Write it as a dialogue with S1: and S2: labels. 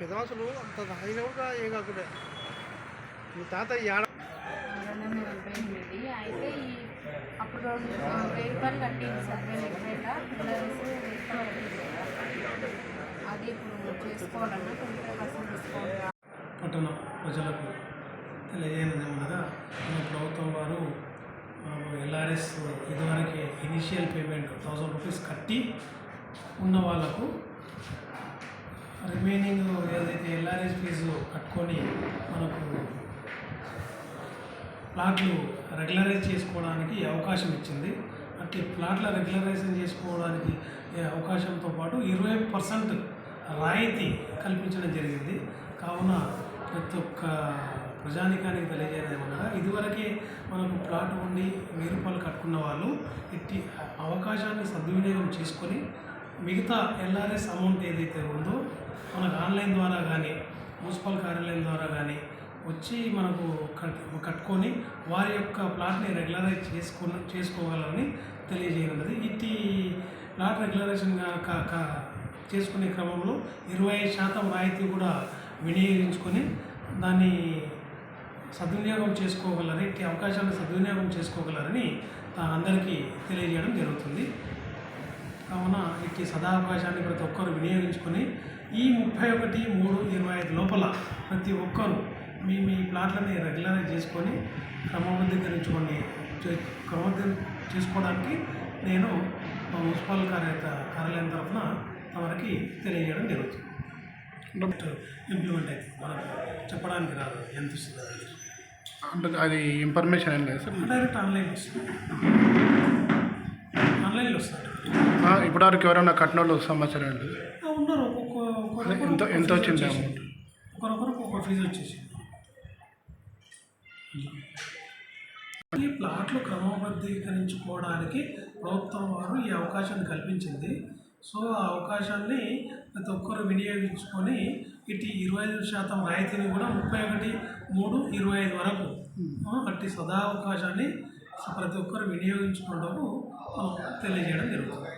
S1: పెదవాసులు అంత ఆయన కూడా ఏ కాకుండా మీ తాత ఏడ
S2: అయితే ఈ అప్పుడు వెయ్యి రూపాయలు కట్టింది సార్ మేము అది ఇప్పుడు చేసుకోవాలన్నా ట్వంటీ ఫైవ్ పర్సెంట్ డిస్కౌంట్
S3: పట్టణ ప్రజలకు తెలియజేయనదేమనగా మన ప్రభుత్వం వారు ఎల్ఆర్ఎస్ ఇదివరకే ఇనిషియల్ పేమెంట్ థౌజండ్ రూపీస్ కట్టి ఉన్న వాళ్ళకు రిమైనింగ్ ఏదైతే ఎల్ఆర్ఎస్ ఫీజు కట్టుకొని మనకు ప్లాట్లు రెగ్యులరైజ్ చేసుకోవడానికి అవకాశం ఇచ్చింది. అట్లే ప్లాట్ల రెగ్యులరైజేషన్ చేసుకోవడానికి అవకాశంతో పాటు ఇరవై పర్సెంట్ రాయితీ కల్పించడం జరిగింది. కావున ప్రతి ఒక్క ప్రజానికానికి తెలియజేయడం ఏమనగా ఇదివరకే మనకు ప్లాట్ ఉండి వెయ్యి రూపాయలు కట్టుకున్న వాళ్ళు ఇట్టి అవకాశాన్ని సద్వినియోగం చేసుకొని మిగతా ఎల్ఆర్ఎస్ అమౌంట్ ఏదైతే ఉందో మనకు ఆన్లైన్ ద్వారా కానీ మున్సిపల్ కార్యాలయం ద్వారా కానీ వచ్చి మనకు కట్ కట్టుకొని వారి యొక్క ప్లాట్ని రెగ్యులరైజ్ చేసుకో చేసుకోవాలని తెలియజేయనున్నది. ఇట్టి ప్లాట్ రెగ్యులరైజేషన్ కా- చేసుకునే క్రమంలో ఇరవై శాతం రాయితీ కూడా వినియోగించుకొని దాన్ని సద్వినియోగం చేసుకోగలరని ఇట్టి అవకాశాన్ని సద్వినియోగం చేసుకోగలరని అందరికీ తెలియజేయడం జరుగుతుంది. కావున ఇట్టి సదావకాశాన్ని ప్రతి ఒక్కరు వినియోగించుకొని ఈ ముప్పై ఒకటి మూడు ఇరవై ఐదు లోపల ప్రతి ఒక్కరు మీ మీ ప్లాట్లని రెగ్యులరైజ్ చేసుకొని క్రమబద్ధీకరించుకొని క్రమబద్ధం చేసుకోవడానికి నేను మున్సిపల్ కార్య కార్యాలయం తరఫున తమరికి తెలియజేయడం జరుగుతుంది. ఇంప్లిమెంట్ అవుతుంది మనకు చెప్పడానికి రాదు. ఎంత ఇస్తుంది.
S1: అంటే అది ఇన్ఫర్మేషన్ ఏం లేదు సార్.
S3: డైరెక్ట్ ఆన్లైన్ వస్తుంది.
S1: ఇప్పటివరకు ఎవరైనా కట్టిన వాళ్ళు సమాచారం
S3: ఆ, ఉన్నారు. ఒక్కొక్క
S1: ఎంత ఎంత వచ్చింది అమౌంట్?
S3: ఒకరొకరు ఒక ఫీజు వచ్చేసి. ఈ ప్లాట్లు క్రమబద్ధీకరించుకోవడానికి ప్రభుత్వం వారు ఈ అవకాశాన్ని కల్పించింది. సో ఆ అవకాశాన్ని ప్రతి ఒక్కరు వినియోగించుకొని ఇటు ఇరవై ఐదు శాతం రాయితీని కూడా ముప్పై ఒకటి మూడు ఇరవై ఐదు వరకు అట్టి సదా అవకాశాన్ని ప్రతి ఒక్కరు వినియోగించుకోవడం తెలియజేయడం జరుగుతుంది.